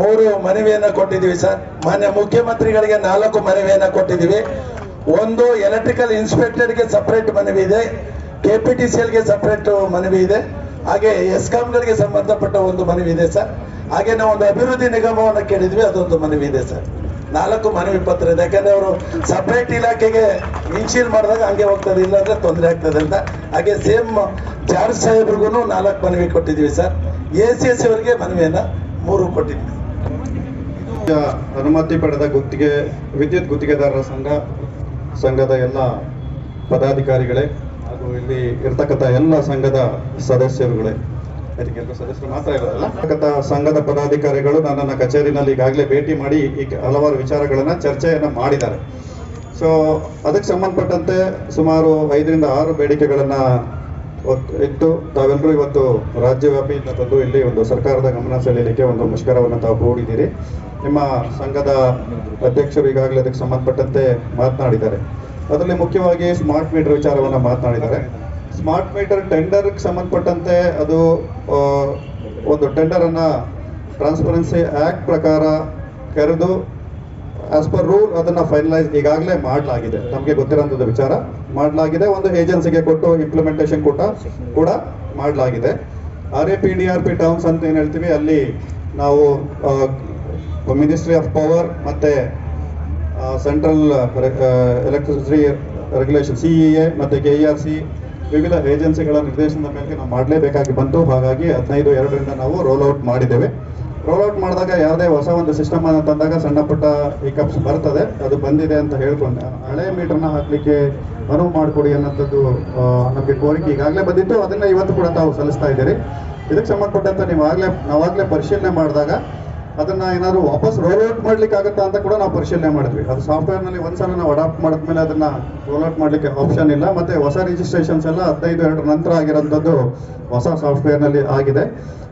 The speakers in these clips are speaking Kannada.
ಮೂರು ಮನವಿಯನ್ನು ಕೊಟ್ಟಿದ್ದೀವಿ ಸರ್. ಮಾನ್ಯ ಮುಖ್ಯಮಂತ್ರಿಗಳಿಗೆ ನಾಲ್ಕು ಮನವಿಯನ್ನು ಕೊಟ್ಟಿದ್ದೀವಿ. ಒಂದು ಎಲೆಕ್ಟ್ರಿಕಲ್ ಇನ್ಸ್ಪೆಕ್ಟರ್ಗೆ ಸಪರೇಟ್ ಮನವಿ ಇದೆ. ಕೆ ಪಿ ಟಿ ಸಿ ಎಲ್ಗೆ ಸಪರೇಟ್ ಮನವಿ ಇದೆ. ಹಾಗೆ ಎಸ್ಕಾಂಗಳಿಗೆ ಸಂಬಂಧಪಟ್ಟ ಒಂದು ಮನವಿ ಇದೆ ಸರ್. ಹಾಗೆ ನಾವು ಒಂದು ಅಭಿವೃದ್ಧಿ ನಿಗಮವನ್ನು ಕೇಳಿದ್ವಿ, ಅದೊಂದು ಮನವಿ ಇದೆ ಸರ್. ನಾಲ್ಕು ಮನವಿ ಪತ್ರ ಇದೆ. ಯಾಕಂದ್ರೆ ಅವರು ಸಪ್ರೇಟ್ ಇಲಾಖೆಗೆ ಇನ್ಶೀಲ್ ಮಾಡಿದಾಗ ಹಂಗೆ ಹೋಗ್ತದೆ, ಇಲ್ಲಾಂದ್ರೆ ತೊಂದರೆ ಆಗ್ತದೆ ಅಂತ. ಹಾಗೆ ಸೇಮ್ ಜಾರ್ಜ್ ಸಾಹೇಬ್ರಿಗೂ ನಾಲ್ಕು ಮನವಿ ಕೊಟ್ಟಿದ್ವಿ ಸರ್. ಎ ಸಿ ಎಸ್ ಅವರಿಗೆ ಮನವಿಯನ್ನ ಮೂರು ಕೊಟ್ಟಿದ್ದೀವಿ. ಅನುಮತಿ ಪಡೆದ ಗುತ್ತಿಗೆ, ವಿದ್ಯುತ್ ಗುತ್ತಿಗೆದಾರರ ಸಂಘ, ಸಂಘದ ಎಲ್ಲ ಪದಾಧಿಕಾರಿಗಳೇ ಹಾಗೂ ಇಲ್ಲಿ ಇರ್ತಕ್ಕಂಥ ಎಲ್ಲ ಸಂಘದ ಸದಸ್ಯರುಗಳೇ. ಅದಕ್ಕೆ ಎಲ್ಲ ಸದಸ್ಯರು ಮಾತ್ರ ಇರೋದಲ್ಲ? ಸಂಘದ ಪದಾಧಿಕಾರಿಗಳು ನನ್ನ ಕಚೇರಿನಲ್ಲಿ ಈಗಾಗಲೇ ಭೇಟಿ ಮಾಡಿ ಈ ಹಲವಾರು ವಿಚಾರಗಳನ್ನ ಚರ್ಚೆಯನ್ನ ಮಾಡಿದ್ದಾರೆ. ಸೊ ಅದಕ್ಕೆ ಸಂಬಂಧಪಟ್ಟಂತೆ ಸುಮಾರು ಐದರಿಂದ ಆರು ಬೇಡಿಕೆಗಳನ್ನ ಇಟ್ಟು ತಾವೆಲ್ಲರೂ ಇವತ್ತು ರಾಜ್ಯವ್ಯಾಪಿಯಿಂದ ತಂದು ಇಲ್ಲಿ ಒಂದು ಸರ್ಕಾರದ ಗಮನ ಸೆಳೆಯಲಿಕ್ಕೆ ಒಂದು ಮುಷ್ಕರವನ್ನು ತಾವು ಹೂಡಿದ್ದೀರಿ. ನಿಮ್ಮ ಸಂಘದ ಅಧ್ಯಕ್ಷರು ಈಗಾಗಲೇ ಅದಕ್ಕೆ ಸಂಬಂಧಪಟ್ಟಂತೆ ಮಾತನಾಡಿದ್ದಾರೆ. ಅದರಲ್ಲಿ ಮುಖ್ಯವಾಗಿ ಸ್ಮಾರ್ಟ್ ಮೀಟರ್ ವಿಚಾರವನ್ನು ಮಾತನಾಡಿದ್ದಾರೆ. ಸ್ಮಾರ್ಟ್ ಮೀಟರ್ ಟೆಂಡರ್ಗೆ ಸಂಬಂಧಪಟ್ಟಂತೆ ಅದು ಒಂದು ಟೆಂಡರನ್ನು ಟ್ರಾನ್ಸ್ಪರೆನ್ಸಿ ಆ್ಯಕ್ಟ್ ಪ್ರಕಾರ ಕರೆದು ಆಸ್ ಪರ್ ರೂಲ್ ಅದನ್ನ ಫೈನಲೈಸ್ ಈಗಾಗಲೇ ಮಾಡಲಾಗಿದೆ. ನಮಗೆ ಗೊತ್ತಿರೋಂಥದ್ದು ವಿಚಾರ. ಮಾಡಲಾಗಿದೆ. ಒಂದು ಏಜೆನ್ಸಿಗೆ ಕೊಟ್ಟು ಇಂಪ್ಲಿಮೆಂಟೇಷನ್ ಕೂಡ ಕೂಡ ಮಾಡಲಾಗಿದೆ. R A P D R P towns ಅಂತ ಏನು ಹೇಳ್ತೀವಿ, ಅಲ್ಲಿ ನಾವು ಮಿನಿಸ್ಟ್ರಿ ಆಫ್ ಪವರ್ ಮತ್ತೆ central electricity regulation C E A ಮತ್ತು ಕೆ ಇ ಆರ್ ಸಿ ವಿವಿಧ ಏಜೆನ್ಸಿಗಳ ನಿರ್ದೇಶನದ ಮೇಲೆ ನಾವು ಮಾಡಲೇಬೇಕಾಗಿ ಬಂತು. ಹಾಗಾಗಿ ಹದಿನೈದು, ಎರಡರಿಂದ ನಾವು ರೋಲ್ ಔಟ್ ಮಾಡಿದ್ದೇವೆ. ರೋಲ್ ಔಟ್ ಮಾಡಿದಾಗ ಯಾವುದೇ ಹೊಸ ಒಂದು ಸಿಸ್ಟಮ್ ಅನ್ನು ತಂದಾಗ ಸಣ್ಣ ಪುಟ್ಟ ಹಿಕಪ್ಸ್ ಬರ್ತದೆ. ಅದು ಬಂದಿದೆ ಅಂತ ಹೇಳ್ಕೊಂಡು. ಹಳೆ ಮೀಟರ್ನ ಹಾಕ್ಲಿಕ್ಕೆ ಅನುವು ಮಾಡಿಕೊಡಿ ಅನ್ನೋಂಥದ್ದು ನಮಗೆ ಕೋರಿಕೆ ಈಗಾಗಲೇ ಬಂದಿತ್ತು. ಅದನ್ನ ಇವತ್ತು ಕೂಡ ತಾವು ಸಲ್ಲಿಸ್ತಾ ಇದ್ದೀರಿ. ಇದಕ್ಕೆ ಸಂಬಂಧಪಟ್ಟಂತೆ ನೀವು ಆಗಲೇ, ನಾವಾಗಲೇ ಪರಿಶೀಲನೆ ಮಾಡಿದಾಗ ಅದನ್ನ ಏನಾದ್ರು ವಾಪಸ್ ರೋಲ್ ಔಟ್ ಮಾಡ್ಲಿಕ್ಕೆ ಆಗುತ್ತಾ ಅಂತ ಕೂಡ ನಾವು ಪರಿಶೀಲನೆ ಮಾಡಿದ್ವಿ. ಅದು ಸಾಫ್ಟ್ವೇರ್ನಲ್ಲಿ ಒಂದ್ಸಲ ನಾವು ಅಡಾಪ್ಟ್ ಮಾಡಿದ್ಮೇಲೆ ಅದನ್ನ ರೋಲ್ ಔಟ್ ಮಾಡ್ಲಿಕ್ಕೆ ಆಪ್ಷನ್ ಇಲ್ಲ. ಮತ್ತೆ ಹೊಸ ರಿಜಿಸ್ಟ್ರೇಷನ್ಸ್ ಎಲ್ಲ ಹದಿನೈದು ಎರಡರ ನಂತರ ಆಗಿರೋಂಥದ್ದು ಹೊಸ ಸಾಫ್ಟ್ವೇರ್ನಲ್ಲಿ ಆಗಿದೆ.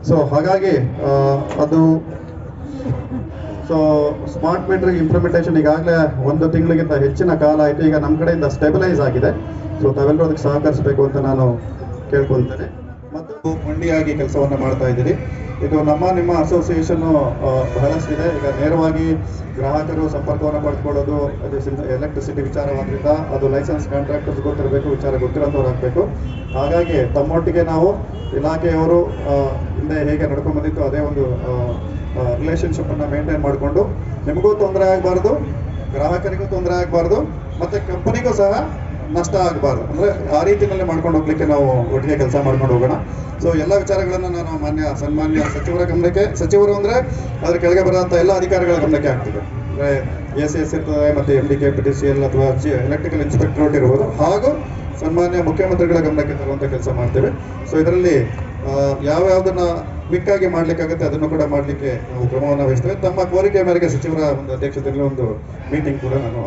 ಸೊ ಹಾಗಾಗಿ ಅದು ಸೊ ಸ್ಮಾರ್ಟ್ ಮೀಟರ್ ಇಂಪ್ಲಿಮೆಂಟೇಷನ್ ಈಗಾಗಲೇ ಒಂದು ತಿಂಗಳಿಗಿಂತ ಹೆಚ್ಚಿನ ಕಾಲ ಆಯಿತು. ಈಗ ನಮ್ಮ ಕಡೆಯಿಂದ ಸ್ಟೆಬಿಲೈಸ್ ಆಗಿದೆ. ಸೊ ತಾವೆಲ್ಲರೂ ಅದಕ್ಕೆ ಸಹಕರಿಸಬೇಕು ಅಂತ ನಾನು ಕೇಳ್ಕೊಳ್ತೇನೆ. ಮತ್ತು ಮಂಡಿಯಾಗಿ ಕೆಲಸವನ್ನು ಮಾಡ್ತಾ ಇದ್ದೀರಿ. ಇದು ನಮ್ಮ, ನಿಮ್ಮ ಅಸೋಸಿಯೇಷನ್ ಬಹಳಷ್ಟಿದೆ. ಈಗ ನೇರವಾಗಿ ಗ್ರಾಹಕರು ಸಂಪರ್ಕವನ್ನು ಪಡ್ಕೊಳ್ಳೋದು, ಅದು ಎಲೆಕ್ಟ್ರಿಸಿಟಿ ವಿಚಾರವಾದ್ರಿಂದ ಅದು ಲೈಸೆನ್ಸ್ ಕಾಂಟ್ರಾಕ್ಟರ್ಸ್ ಗೊತ್ತಿರಬೇಕು, ವಿಚಾರ ಗೊತ್ತಿರೋದವ್ರು ಆಗಬೇಕು. ಹಾಗಾಗಿ ತಮ್ಮೊಟ್ಟಿಗೆ ನಾವು ಇಲಾಖೆಯವರು ಹಿಂದೆ ಹೇಗೆ ನಡ್ಕೊಂಡು ಬಂದಿತ್ತು ಅದೇ ಒಂದು ರಿಲೇಶನ್ಶಿಪ್ ಅನ್ನ ಮೇಂಟೈನ್ ಮಾಡಿಕೊಂಡು ನಿಮಗೂ ತೊಂದರೆ ಆಗಬಾರ್ದು, ಗ್ರಾಹಕರಿಗೂ ತೊಂದರೆ ಆಗಬಾರ್ದು, ಮತ್ತೆ ಕಂಪನಿಗೂ ಸಹ ನಷ್ಟ ಆಗಬಾರ್ದು. ಅಂದ್ರೆ ಆ ರೀತಿಯಲ್ಲಿ ಮಾಡ್ಕೊಂಡು ಹೋಗ್ಲಿಕ್ಕೆ ನಾವು ಒಟ್ಟಿಗೆ ಕೆಲಸ ಮಾಡ್ಕೊಂಡು ಹೋಗೋಣ. ಸೊ ಎಲ್ಲ ವಿಚಾರಗಳನ್ನು ನಾನು ಮಾನ್ಯ ಸನ್ಮಾನ್ಯ ಸಚಿವರ ಗಮನಕ್ಕೆ, ಸಚಿವರು ಅಂದ್ರೆ ಅದ್ರ ಕೆಳಗೆ ಬರುವಂತ ಎಲ್ಲ ಅಧಿಕಾರಿಗಳ ಗಮನಕ್ಕೆ ಆಗ್ತದೆ ಅಂದ್ರೆ ಎಸ್ ಎಸ್ ಇರ್ತದೆ ಮತ್ತೆ M D K P T C L ಅಥವಾ ಎಲೆಕ್ಟ್ರಿಕಲ್ ಇನ್ಸ್ಪೆಕ್ಟರೇಟ್ ಇರ್ಬೋದು. ಹಾಗೂ ಸನ್ಮಾನ್ಯ ಮುಖ್ಯಮಂತ್ರಿಗಳ ಗಮನಕ್ಕೆ ತರುವಂತ ಕೆಲಸ ಮಾಡ್ತೇವೆ. ಸೊ ಇದರಲ್ಲಿ ಯಾವ್ಯಾವುದನ್ನು ಕ್ವಿಕ್ ಆಗಿ ಮಾಡ್ಲಿಕ್ಕಾಗುತ್ತೆ ಅದನ್ನು ಕೂಡ ಮಾಡ್ಲಿಕ್ಕೆ ನಾವು ಕ್ರಮವನ್ನು ವಹಿಸ್ತೇವೆ. ತಮ್ಮ ಕೋರಿಕೆ ಮೇರೆಗೆ ಸಚಿವರ ಒಂದು ಅಧ್ಯಕ್ಷತೆಯಲ್ಲಿ ಒಂದು ಮೀಟಿಂಗ್ ಕೂಡ ನಾನು